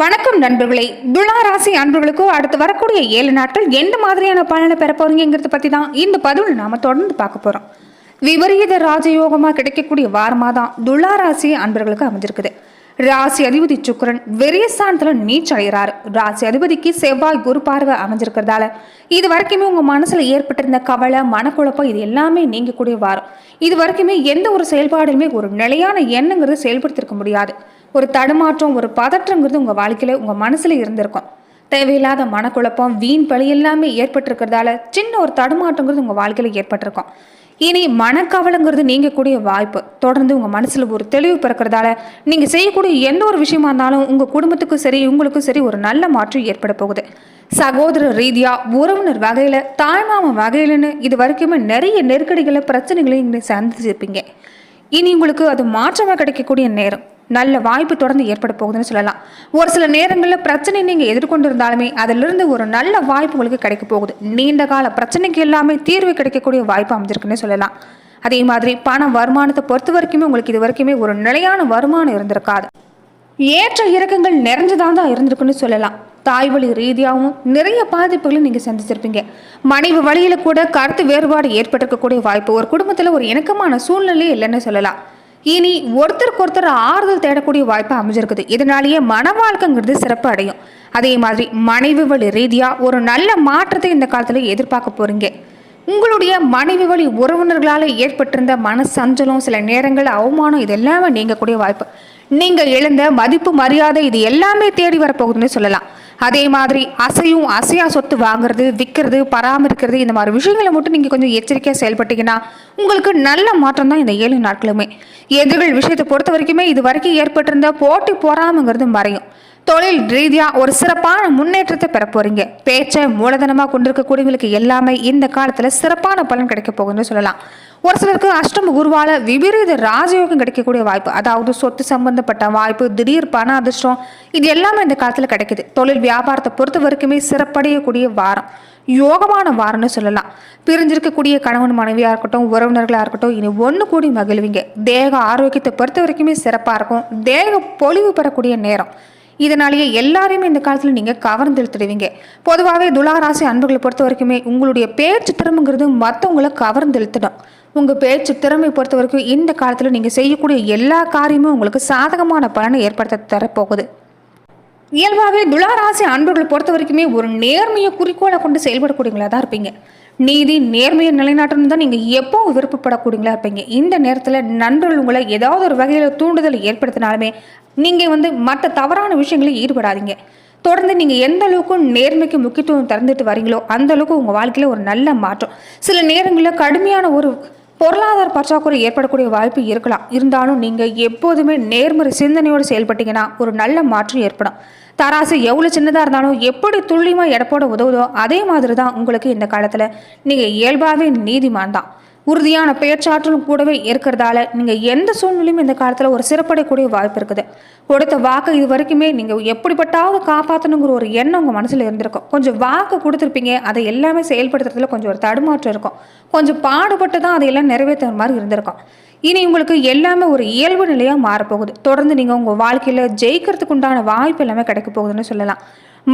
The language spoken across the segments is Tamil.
வணக்கம் நண்பர்களே. துலா ராசி அன்புகளுக்கும் அடுத்து வரக்கூடிய ஏழு நாட்கள் எந்த மாதிரியான பலனை பெற போறீங்கிறத பத்தி தான் இந்த பதிவில் நாம தொடர்ந்து பார்க்க போறோம். விபரீத ராஜயோகமாக கிடைக்கக்கூடிய வாரமாக தான் துலா ராசி அன்பர்களுக்கு அமைஞ்சிருக்குது. ராசி அதிபதி சுக்கரன் வெறிய ஸ்தானத்துல நீச்சடைகிறார் ராசி அதிபதிக்கு செவ்வாய் குரு பார்வை அமைஞ்சிருக்கிறதால இது வரைக்குமே உங்க மனசுல ஏற்பட்டிருந்த கவலை மனக்குழப்பம் இது எல்லாமே நீங்கக்கூடிய வாரம். இது வரைக்குமே எந்த ஒரு செயல்பாடுமே ஒரு நிலையான எண்ணங்கிறது செயல்படுத்திருக்க முடியாது. ஒரு தடுமாற்றம் ஒரு பதற்றங்கிறது உங்கள் வாழ்க்கையில் உங்கள் மனசில் இருந்திருக்கும். தேவையில்லாத மனக்குழப்பம் வீண் பழி எல்லாமே ஏற்பட்டிருக்கிறதால சின்ன ஒரு தடுமாற்றங்கிறது உங்கள் வாழ்க்கையில் ஏற்பட்டிருக்கும். இனி மனக்கவலைங்கிறது நீங்கக்கூடிய வாய்ப்பு. தொடர்ந்து உங்கள் மனசில் ஒரு தெளிவு பிறக்கிறதால நீங்கள் செய்யக்கூடிய எந்த ஒரு விஷயமா இருந்தாலும் உங்கள் குடும்பத்துக்கும் சரி உங்களுக்கும் சரி ஒரு நல்ல மாற்றம் ஏற்பட போகுது. சகோதர ரீதியாக உறவினர் வகையில் தாய்மாமன் வகையிலன்னு இது வரைக்குமே நிறைய நெருக்கடிகளை பிரச்சனைகளை நீங்கள் சந்திச்சிருப்பீங்க. இனி உங்களுக்கு அது மாற்றமாக கிடைக்கக்கூடிய நேரம். நல்ல வாய்ப்பு தொடர்ந்து ஏற்பட போகுதுன்னு சொல்லலாம். ஒரு சில நேரங்களில் பிரச்சனை நீங்கள் எதிர்கொண்டு இருந்தாலுமே அதிலிருந்து ஒரு நல்ல வாய்ப்பு உங்களுக்கு கிடைக்க போகுது. நீண்ட கால பிரச்சனைக்கு எல்லாமே தீர்வு கிடைக்கக்கூடிய வாய்ப்பு அமைஞ்சிருக்குன்னு சொல்லலாம். அதே மாதிரி பண வருமானத்தை பொறுத்த வரைக்குமே உங்களுக்கு இது வரைக்குமே ஒரு நிலையான வருமானம் இருந்திருக்காது. ஏற்ற இறக்கங்கள் நிறைஞ்சதாக தான் இருந்திருக்குன்னு சொல்லலாம். தாய் வழி ரீதியாகவும் நிறைய பாதிப்புகளை நீங்கள் சந்திச்சிருப்பீங்க. மனைவி வழியில் கூட கருத்து வேறுபாடு ஏற்பட்டிருக்கக்கூடிய வாய்ப்பு ஒரு குடும்பத்தில் ஒரு இணக்கமான சூழ்நிலையே இல்லைன்னு சொல்லலாம். இனி ஒருத்தருக்கு ஒருத்தர் ஆறுதல் தேடக்கூடிய வாய்ப்பு அமைஞ்சிருக்குது. இதனாலேயே மன வாழ்க்கைங்கிறது சிறப்பு அடையும். அதே மாதிரி மனைவி வழி ரீதியாக ஒரு நல்ல மாற்றத்தை இந்த காலத்தில் எதிர்பார்க்க போகிறீங்க உங்களுடைய மனைவி வழி உறவினர்களால் ஏற்பட்டிருந்த மன சஞ்சலம் சில நேரங்கள் அவமானம் இதெல்லாமே நீங்கக்கூடிய வாய்ப்பு. நீங்கள் எழுந்த மதிப்பு மரியாதை இது எல்லாமே தேடி வரப்போகுதுன்னு சொல்லலாம். அதே மாதிரி அசையும் அசையா சொத்து வாங்குறது விற்கிறது பராமரிக்கிறது இந்த மாதிரி விஷயங்களை மட்டும் நீங்கள் கொஞ்சம் எச்சரிக்கையாக செயல்பட்டீங்கன்னா உங்களுக்கு நல்ல மாற்றம் தான் இந்த ஏழு நாட்களுமே. எதிர்கள் விஷயத்தை பொறுத்த வரைக்குமே இது வரைக்கும் ஏற்பட்டிருந்த போட்டி பொறாமைங்கிறது மறையும். தொழில் ரீதியாக ஒரு சிறப்பான முன்னேற்றத்தை பெற பேச்சை மூலதனமாக கொண்டிருக்கக்கூடியவங்களுக்கு எல்லாமே இந்த காலத்தில் சிறப்பான பலன் கிடைக்க போகுதுன்னு சொல்லலாம். ஒரு சிலருக்கு அஷ்டம குருவால விபரீத ராஜயோகம் கிடைக்கக்கூடிய வாய்ப்பு அதாவது சொத்து சம்பந்தப்பட்ட வாய்ப்பு திடீர் பண அதிர்ஷ்டம் இது எல்லாமே இந்த காலத்தில் கிடைக்குது. தொழில் வியாபாரத்தை பொறுத்த வரைக்குமே சிறப்படையக்கூடிய வாரம். யோகமான வாரம்னு சொல்லலாம். பிரிஞ்சிருக்கக்கூடிய கணவன் மனைவியாக இருக்கட்டும் உறவினர்களாக இருக்கட்டும் இனி ஒன்று கூடி மகிழ்வீங்க. தேக ஆரோக்கியத்தை பொறுத்த வரைக்குமே சிறப்பாக இருக்கும். தேக பொலிவு பெறக்கூடிய நேரம். இதனாலேயே எல்லாரையுமே இந்த காலத்தில் நீங்கள் கவர்ந்தெழுத்துடுவீங்க பொதுவாகவே துலாராசி அன்புகளை பொறுத்த வரைக்குமே உங்களுடைய பேச்சு திறமைங்கிறது மற்றவங்களை கவர்ந்தெழுத்திடும் உங்கள் பேச்சு திறமை பொறுத்த வரைக்கும் இந்த காலத்தில் நீங்கள் செய்யக்கூடிய எல்லா காரியமும் உங்களுக்கு சாதகமான பலனை ஏற்படுத்த தரப்போகுது. இயல்பாகவே துளாராசி அன்பர்களை பொறுத்த வரைக்குமே ஒரு நேர்மையை குறிக்கோளை கொண்டு செயல்படக்கூடியவங்களா தான் இருப்பீங்க. நீதி நேர்மையை நிலைநாட்டணும் தான் நீங்கள் எப்போ விருப்பப்படக்கூடியங்களா இருப்பீங்க. இந்த நேரத்தில் நண்பர்கள் உங்களை ஏதாவது ஒரு வகையில் தூண்டுதல் ஏற்படுத்தினாலுமே நீங்கள் வந்து மற்ற தவறான விஷயங்களில் ஈடுபடாதீங்க. தொடர்ந்து நீங்கள் எந்த அளவுக்கு நேர்மைக்கு முக்கியத்துவம் திறந்துட்டு வரீங்களோ அந்த அளவுக்கு உங்கள் வாழ்க்கையில் ஒரு நல்ல மாற்றம். சில நேரங்களில் கடுமையான ஒரு பொருளாதார பற்றாக்குறை ஏற்படக்கூடிய வாய்ப்பு இருக்கலாம். இருந்தாலும் நீங்கள் எப்போதுமே நேர்மறை சிந்தனையோடு செயல்பட்டீங்கன்னா ஒரு நல்ல மாற்றம் ஏற்படும். தராசு எவ்வளோ சின்னதாக இருந்தாலும் எப்படி துல்லியமாக எடப்போட உதவுதோ அதே மாதிரி தான் உங்களுக்கு இந்த காலத்தில் நீங்கள் இயல்பாகவே நீதிமான் தான். உறுதியான பேச்சாற்றலும் கூடவே இருக்கிறதால நீங்கள் எந்த சூழ்நிலையும் இந்த காலத்தில் ஒரு சிறப்படையக்கூடிய வாய்ப்பு இருக்குது. கொடுத்த வாக்கு இது வரைக்குமே நீங்கள் எப்படிப்பட்டாவது காப்பாற்றணுங்கிற ஒரு எண்ணம் உங்கள் மனசில் இருந்திருக்கும். கொஞ்சம் வாக்கு கொடுத்துருப்பீங்க அதை எல்லாமே செயல்படுத்துறதுல கொஞ்சம் ஒரு தடுமாற்றம் இருக்கும். கொஞ்சம் பாடுபட்டு தான் அதையெல்லாம் நிறைவேற்றுற மாதிரி இருந்திருக்கும். இனி உங்களுக்கு எல்லாமே ஒரு இயல்பு நிலையாக மாறப்போகுது. தொடர்ந்து நீங்கள் உங்கள் வாழ்க்கையில் ஜெயிக்கிறதுக்கு உண்டான வாய்ப்பு எல்லாமே கிடைக்க போகுதுன்னு சொல்லலாம்.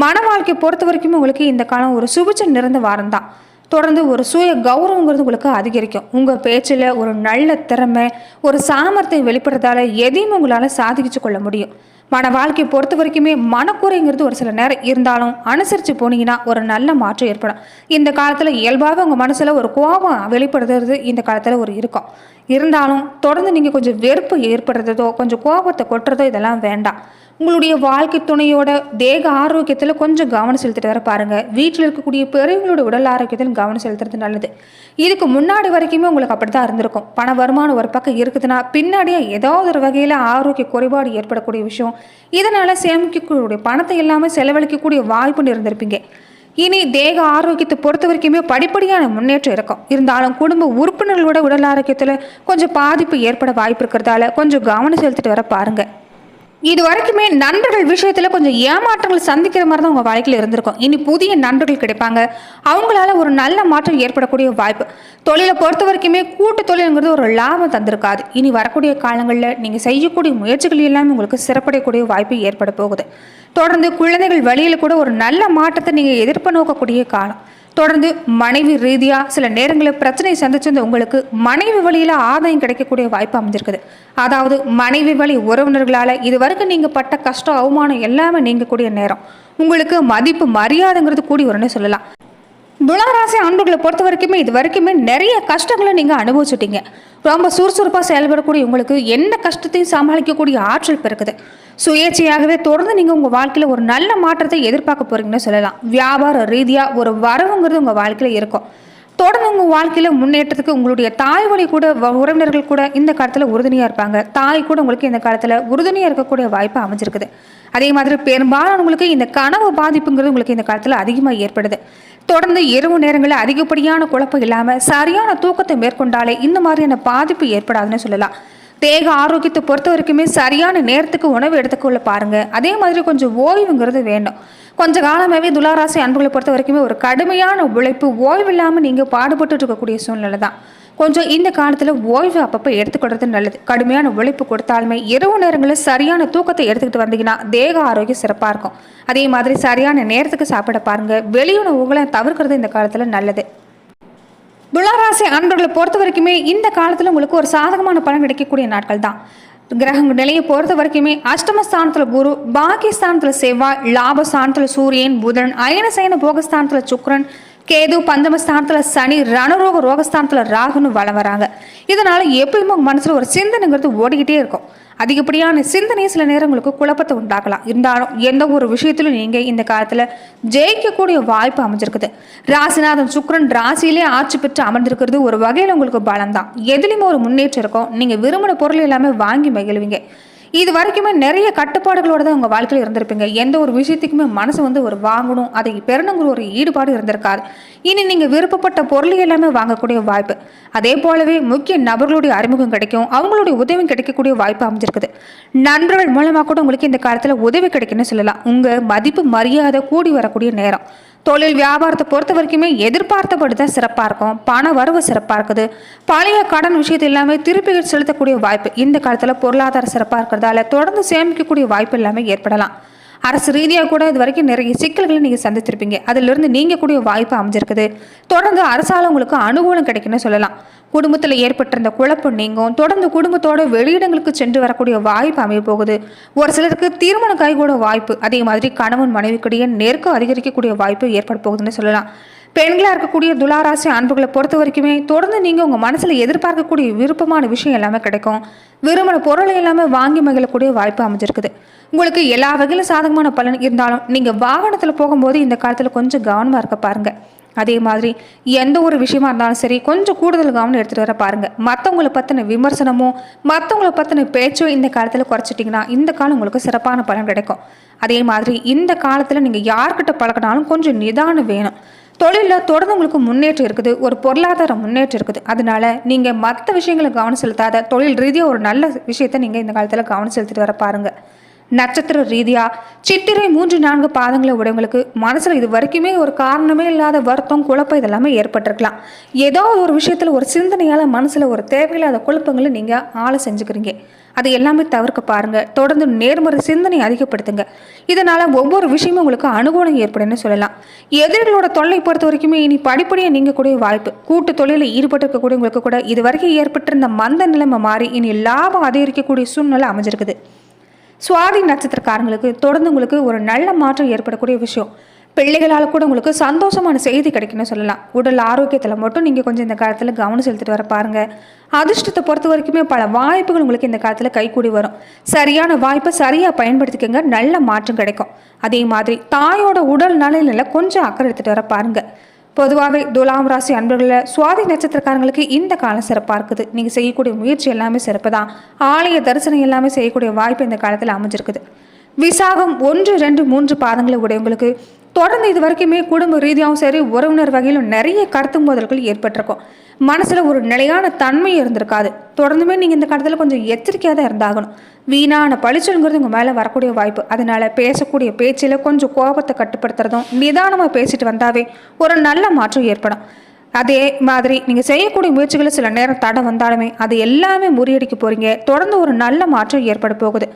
மன வாழ்க்கையை பொறுத்த வரைக்கும் உங்களுக்கு இந்த காலம் ஒரு சுபிச்சம் நிறைந்த வாரம் தான். தொடர்ந்து ஒரு சுய கௌரவங்கிறது உங்களுக்கு அதிகரிக்கும். உங்கள் பேச்சில் ஒரு நல்ல திறமை ஒரு சாமர்த்தியம் வெளிப்படுறதால எதையும் உங்களால் சாதிச்சு கொள்ள முடியும். மன வாழ்க்கையை பொறுத்த வரைக்குமே மனக்குறைங்கிறது ஒரு சில நேரம் இருந்தாலும் அனுசரித்து போனீங்கன்னா ஒரு நல்ல மாற்றம் ஏற்படும். இந்த காலத்தில் இயல்பாகவே உங்கள் மனசில் ஒரு கோபம் வெளிப்படுத்துறது இந்த காலத்தில் ஒரு இருக்கும். இருந்தாலும் தொடர்ந்து நீங்கள் கொஞ்சம் வெறுப்பு ஏற்படுறதோ கொஞ்சம் கோபத்தை கொட்டுறதோ இதெல்லாம் வேண்டாம். உங்களுடைய வாழ்க்கை துணையோட தேக ஆரோக்கியத்தில் கொஞ்சம் கவனம் செலுத்திட்டு வர பாருங்கள் வீட்டில் இருக்கக்கூடிய பெரியவங்களோட உடல் ஆரோக்கியத்தில் கவனம் செலுத்துறது நல்லது. இதுக்கு முன்னாடி வரைக்குமே உங்களுக்கு அப்படி தான் இருந்திருக்கும். பண வருமானம் ஒரு பக்கம் இருக்குதுன்னா பின்னாடியே ஏதாவது ஒரு வகையில் ஆரோக்கிய குறைபாடு ஏற்படக்கூடிய விஷயம் இதனால் சேமிக்கக்கூடிய பணத்தை இல்லாமல் செலவழிக்கக்கூடிய வாய்ப்பு இருந்திருப்பீங்க இனி தேக ஆரோக்கியத்தை பொறுத்த வரைக்குமே படிப்படியான முன்னேற்றம் இருக்கும். இருந்தாலும் குடும்ப உறுப்பினர்களோட உடல் ஆரோக்கியத்தில் கொஞ்சம் பாதிப்பு ஏற்பட வாய்ப்பு இருக்கிறதால கொஞ்சம் கவனம் செலுத்திட்டு வர பாருங்கள் இது வரைக்குமே நண்பர்கள் விஷயத்தில் கொஞ்சம் ஏமாற்றங்கள் சந்திக்கிற மாதிரி தான் உங்கள் வாழ்க்கையில் இருந்திருக்கும். இனி புதிய நண்பர்கள் கிடைப்பாங்க. அவங்களால ஒரு நல்ல மாற்றம் ஏற்படக்கூடிய வாய்ப்பு. தொழிலை பொறுத்த வரைக்குமே கூட்டு தொழிலுங்கிறது ஒரு லாபம் தந்திருக்காது. இனி வரக்கூடிய காலங்களில் நீங்கள் செய்யக்கூடிய முயற்சிகள் எல்லாமே உங்களுக்கு சிறப்படையக்கூடிய வாய்ப்பு ஏற்பட போகுது. தொடர்ந்து குழந்தைகள் வழியில் கூட ஒரு நல்ல மாற்றத்தை நீங்கள் எதிர்ப்பு நோக்கக்கூடிய காலம். தொடர்ந்து மனைவி ரீதியாக சில நேரங்களில் பிரச்சனை சந்திச்சிருந்த உங்களுக்கு மனைவி வழியில் ஆதாயம் கிடைக்கக்கூடிய வாய்ப்பு அமைஞ்சிருக்குது. அதாவது மனைவி வழி உறவினர்களால் இது வரைக்கும் நீங்கள் பட்ட கஷ்டம் அவமானம் எல்லாமே நீங்கக்கூடிய நேரம். உங்களுக்கு மதிப்பு மரியாதைங்கிறது கூடி வரும்னு சொல்லலாம். துளாராசி ஆண்டுகளை பொறுத்த வரைக்குமே இது வரைக்குமே நிறைய கஷ்டங்களை நீங்கள் அனுபவிச்சுட்டீங்க. ரொம்ப சுறுசுறுப்பாக செயல்படக்கூடிய உங்களுக்கு என்ன கஷ்டத்தையும் சமாளிக்கக்கூடிய ஆற்றல் பிறக்குது. சுயேட்சையாகவே தொடர்ந்து நீங்கள் உங்கள் வாழ்க்கையில் ஒரு நல்ல மாற்றத்தை எதிர்பார்க்க போகிறீங்கன்னு சொல்லலாம். வியாபார ரீதியாக ஒரு வரவுங்கிறது உங்கள் வாழ்க்கையில் இருக்கும். தொடர்ந்து உங்கள் வாழ்க்கையில் முன்னேற்றத்துக்கு உங்களுடைய தாய் வழி கூட வ- உறவினர்கள் கூட இந்த காலத்தில் உறுதுணையாக இருப்பாங்க. தாய் கூட உங்களுக்கு இந்த காலத்தில் உறுதுணையாக இருக்கக்கூடிய வாய்ப்பு அமைஞ்சிருக்குது. அதே மாதிரி பெரும்பாலானவங்களுக்கு இந்த கனவு பாதிப்புங்கிறது உங்களுக்கு இந்த காலத்தில் அதிகமாக ஏற்படுது. தொடர்ந்து இரவு நேரங்களில் அதிகப்படியான குழப்பம் இல்லாமல் சரியான தூக்கத்தை மேற்கொண்டாலே இந்த மாதிரியான பாதிப்பு ஏற்படாதுன்னு சொல்லலாம். தேக ஆரோக்கியத்தை பொறுத்த வரைக்குமே சரியான நேரத்துக்கு உணவு எடுத்துக்கொள்ள பாருங்கள் அதே மாதிரி கொஞ்சம் ஓய்வுங்கிறது வேண்டும் கொஞ்ச காலமாகவே துளாராசி அன்புகளை பொறுத்த வரைக்குமே ஒரு கடுமையான உழைப்பு ஓய்வு இல்லாமல் நீங்கள் பாடுபட்டு இருக்கக்கூடிய சூழ்நிலை தான். கொஞ்சம் இந்த காலத்தில் ஓய்வு அப்பப்போ எடுத்துக்கிறது நல்லது. கடுமையான உழைப்பு கொடுத்தாலுமே இரவு நேரங்களில் சரியான தூக்கத்தை எடுத்துக்கிட்டு வந்தீங்கன்னா தேக ஆரோக்கியம் சிறப்பாக இருக்கும். அதே மாதிரி சரியான நேரத்துக்கு சாப்பிட பாருங்கள் வெளியுணவுகளை தவிர்க்கிறது இந்த காலத்தில் நல்லது. துளாராசி அன்பர்களை பொறுத்த வரைக்குமே இந்த காலத்தில் உங்களுக்கு ஒரு சாதகமான பலன் கிடைக்கக்கூடிய நாட்கள் தான். கிரகங்கள் நிலையை பொறுத்த வரைக்குமே அஷ்டமஸ்தானத்தில் குரு பாகிஸ்தானத்தில் செவ்வாய் லாபஸ்தானத்தில் சூரியன் புதன் அயனசயன போகஸ்தானத்தில் சுக்ரன் கேது பஞ்சம ஸ்தானத்தில் சனி ரணரோக ரோகஸ்தானத்தில் ராகுன்னு வளம் வராங்க. இதனால் எப்பயுமே உங்கள் மனசில் ஒரு சிந்தனைங்கிறது ஓடிக்கிட்டே இருக்கும். அதிகப்படியான சிந்தனை சில நேரங்களுக்கு குழப்பத்தை உண்டாக்கலாம். இருந்தாலும் எந்த ஒரு விஷயத்திலும் நீங்கள் இந்த காலத்தில் ஜெயிக்கக்கூடிய வாய்ப்பு அமைஞ்சிருக்குது. ராசிநாதன் சுக்ரன் ராசியிலே ஆட்சி பெற்று அமர்ந்திருக்கிறது ஒரு வகையில் உங்களுக்கு பலம் தான் எதுலேயுமே ஒரு முன்னேற்றம் இருக்கும். நீங்கள் விரும்பின பொருள் எல்லாமே வாங்கி மகிழ்வீங்க. இது வரைக்குமே நிறைய கட்டுப்பாடுகளோட தான் உங்கள் வாழ்க்கையில் இருந்திருப்பீங்க. எந்த ஒரு விஷயத்துக்குமே மனசு வந்து ஒரு வாங்கணும் அதை பெறணுங்கிற ஒரு ஈடுபாடு இருந்திருக்காது. இனி நீங்கள் விருப்பப்பட்ட பொருள் எல்லாமே வாங்கக்கூடிய வாய்ப்பு. அதே போலவே முக்கிய நபர்களுடைய அறிமுகம் கிடைக்கும் அவங்களுடைய உதவியும் கிடைக்கக்கூடிய வாய்ப்பு அமைஞ்சிருக்குது. நண்பர்கள் மூலமாக கூட உங்களுக்கு இந்த காலத்தில் உதவி கிடைக்குன்னு சொல்லலாம். உங்கள் மதிப்பு மரியாதை கூடி வரக்கூடிய நேரம். தொழில் வியாபாரத்தை பொறுத்த வரைக்குமே எதிர்பார்த்தபடி தான் சிறப்பாக இருக்கும். பண வரவு சிறப்பாக இருக்குது. பழைய கடன் விஷயத்தை எல்லாமே திருப்பி செலுத்தக்கூடிய வாய்ப்பு இந்த காலத்தில் பொருளாதார சிறப்பாக இருக்கிறதால தொடர்ந்து சேமிக்கக்கூடிய வாய்ப்பு எல்லாமே ஏற்படலாம். அரசு ரீதியாக கூட இது வரைக்கும் நிறைய சிக்கல்களை நீங்கள் சந்திச்சிருப்பீங்க. அதிலிருந்து நீங்கக்கூடிய வாய்ப்பு அமைஞ்சிருக்குது. தொடர்ந்து அரசால் உங்களுக்கு அனுகூலம் கிடைக்குன்னு சொல்லலாம். குடும்பத்தில் ஏற்பட்டிருந்த குழப்பம் நீங்கும். தொடர்ந்து குடும்பத்தோட வெளியிடங்களுக்கு சென்று வரக்கூடிய வாய்ப்பு அமைய போகுது. ஒரு சிலருக்கு திருமணம் கைகூட வாய்ப்பு. அதே மாதிரி கணவன் மனைவிக்குடைய நெருக்கம் அதிகரிக்கக்கூடிய வாய்ப்பு ஏற்பட போகுதுன்னு சொல்லலாம். பெண்களாக இருக்கக்கூடிய துளாராசி அன்புகளை பொறுத்த வரைக்குமே தொடர்ந்து நீங்கள் உங்கள் மனசில் எதிர்பார்க்கக்கூடிய விருப்பமான விஷயம் எல்லாமே கிடைக்கும். விரும்பின பொருளை எல்லாமே வாங்கி மகிழக்கூடிய வாய்ப்பு அமைஞ்சிருக்குது. உங்களுக்கு எல்லா வகையிலும் சாதகமான பலன் இருந்தாலும் நீங்கள் வாகனத்தில் போகும்போது இந்த காலத்தில் கொஞ்சம் கவனமாக இருக்க பாருங்கள் அதே மாதிரி எந்த ஒரு விஷயமா இருந்தாலும் சரி கொஞ்சம் கூடுதல் கவனம் எடுத்துகிட்டு வர பாருங்கள் மற்றவங்களை பற்றின விமர்சனமோ மற்றவங்களை பற்றின பேச்சோ இந்த காலத்தில் குறைச்சிட்டிங்கன்னா இந்த காலம் உங்களுக்கு சிறப்பான பலன் கிடைக்கும். அதே மாதிரி இந்த காலத்தில் நீங்கள் யார்கிட்ட பழகினாலும் கொஞ்சம் நிதானம் வேணும். தொழிலில் தொடர்ந்து உங்களுக்கு முன்னேற்றம் இருக்குது ஒரு பொருளாதார முன்னேற்றம் இருக்குது. அதனால நீங்கள் மற்ற விஷயங்களை கவனம் செலுத்தாத தொழில் ரீதியாக ஒரு நல்ல விஷயத்தை நீங்கள் இந்த காலத்தில் கவனம் செலுத்திட்டு வர பாருங்கள் நட்சத்திர ரீதியாக சித்திரை மூன்று நான்கு பாதங்களை உடையவங்களுக்கு மனசில் இது வரைக்குமே ஒரு காரணமே இல்லாத வருத்தம் குழப்பம் இதெல்லாமே ஏற்பட்டிருக்கலாம். ஏதோ ஒரு விஷயத்தில் ஒரு சிந்தனையால் மனசில் ஒரு தேவையில்லாத குழப்பங்களை நீங்கள் ஆளை செஞ்சுக்கிறீங்க. அதை எல்லாமே தவிர்க்க பாருங்க. தொடர்ந்து நேர்மறை சிந்தனை அதிகப்படுத்துங்க. இதனால ஒவ்வொரு விஷயமும் உங்களுக்கு அனுகூலம் ஏற்படும்னு சொல்லலாம். எதிரிகளோட தொல்லை பொறுத்த வரைக்குமே இனி படிப்படியாக நீங்கக்கூடிய வாய்ப்பு. கூட்டு தொழிலில் ஈடுபட்டிருக்கக்கூடிய உங்களுக்கு கூட இது வரைக்கும் ஏற்பட்டிருந்த மந்த நிலைமை மாறி இனி லாபம் அதிகரிக்கக்கூடிய சூழ்நிலை அமைஞ்சிருக்குது. சுவாதி நட்சத்திரக்காரங்களுக்கு தொடர்ந்து உங்களுக்கு ஒரு நல்ல மாற்றம் ஏற்படக்கூடிய விஷயம். பிள்ளைகளால் கூட உங்களுக்கு சந்தோஷமான செய்தி கிடைக்கும்னு சொல்லலாம். உடல் ஆரோக்கியத்தில் மட்டும் நீங்கள் கொஞ்சம் இந்த காலத்தில் கவனம் செலுத்திட்டு வர பாருங்கள் அதிர்ஷ்டத்தை பொறுத்த வரைக்குமே பல வாய்ப்புகள் உங்களுக்கு இந்த காலத்தில் கைகூடி வரும். சரியான வாய்ப்பை சரியாக பயன்படுத்திக்கங்க. நல்ல மாற்றம் கிடைக்கும். அதே மாதிரி தாயோட உடல் நலனில் கொஞ்சம் அக்கறை எடுத்துகிட்டு வர பாருங்கள் பொதுவாகவே துலாம் ராசி அன்பர்களில் சுவாதி நட்சத்திரக்காரங்களுக்கு இந்த காலம் சிறப்பாக இருக்குது. நீங்கள் செய்யக்கூடிய முயற்சி எல்லாமே சிறப்பு தான். ஆலய தரிசனம் எல்லாமே செய்யக்கூடிய வாய்ப்பு இந்த காலத்தில் அமைஞ்சிருக்குது. விசாகம் ஒன்று ரெண்டு மூன்று பாதங்களை உடையவங்களுக்கு தொடர்ந்து இது வரைக்குமே குடும்ப ரீதியாகவும் சரி உறவினர் வகையிலும் நிறைய கருத்து மோதல்கள் ஏற்பட்டிருக்கும். மனசில் ஒரு நிலையான தன்மை இருந்திருக்காது. தொடர்ந்துமே நீங்கள் இந்த காலத்தில் கொஞ்சம் எச்சரிக்கையாக தான் இருந்தாகணும். வீணான பழிச்சொல்ங்கிறது உங்கள் மேலே வரக்கூடிய வாய்ப்பு. அதனால் பேசக்கூடிய பேச்சில் கொஞ்சம் கோபத்தை கட்டுப்படுத்துறதும் நிதானமாக பேசிட்டு வந்தாவே ஒரு நல்ல மாற்றம் ஏற்படும். அதே மாதிரி நீங்கள் செய்யக்கூடிய முயற்சிகளில் சில நேரம் தடை வந்தாலுமே அது எல்லாமே முறியடிக்க போகிறீங்க தொடர்ந்து ஒரு நல்ல மாற்றம் ஏற்பட போகுது.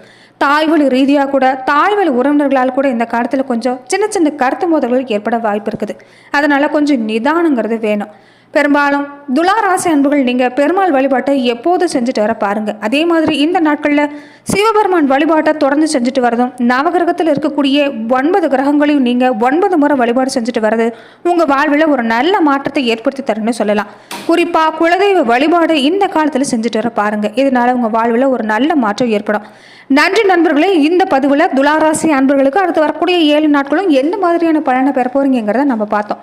தாய்வழி ரீதியாக கூட தாய்வழி உறவினர்களால் கூட இந்த காலத்தில் கொஞ்சம் சின்ன சின்ன கருத்து மோதல்கள் ஏற்பட வாய்ப்பு இருக்குது. அதனால் கொஞ்சம் நிதானங்கிறது வேணும். பெரும்பாலும் துளாராசி அன்புகள் நீங்கள் பெருமாள் வழிபாட்டை எப்போதும் செஞ்சுட்டு வர பாருங்கள் அதே மாதிரி இந்த நாட்களில் சிவபெருமான் வழிபாட்டை தொடர்ந்து செஞ்சுட்டு வரதும் நவகிரகத்தில் இருக்கக்கூடிய ஒன்பது கிரகங்களையும் நீங்கள் ஒன்பது முறை வழிபாடு செஞ்சுட்டு வர்றது உங்கள் வாழ்வில் ஒரு நல்ல மாற்றத்தை ஏற்படுத்தி தரணும்னு சொல்லலாம். குறிப்பாக குலதெய்வ வழிபாடு இந்த காலத்தில் செஞ்சுட்டு வர பாருங்கள் இதனால் உங்கள் வாழ்வில் ஒரு நல்ல மாற்றம் ஏற்படும். நன்றி நண்பர்களே இந்த பதிவில் துளாராசி அன்பர்களுக்கு அடுத்து வரக்கூடிய ஏழு நாட்களும் எந்த மாதிரியான பலனை பெற போகிறீங்கிறத நம்ம பார்த்தோம்.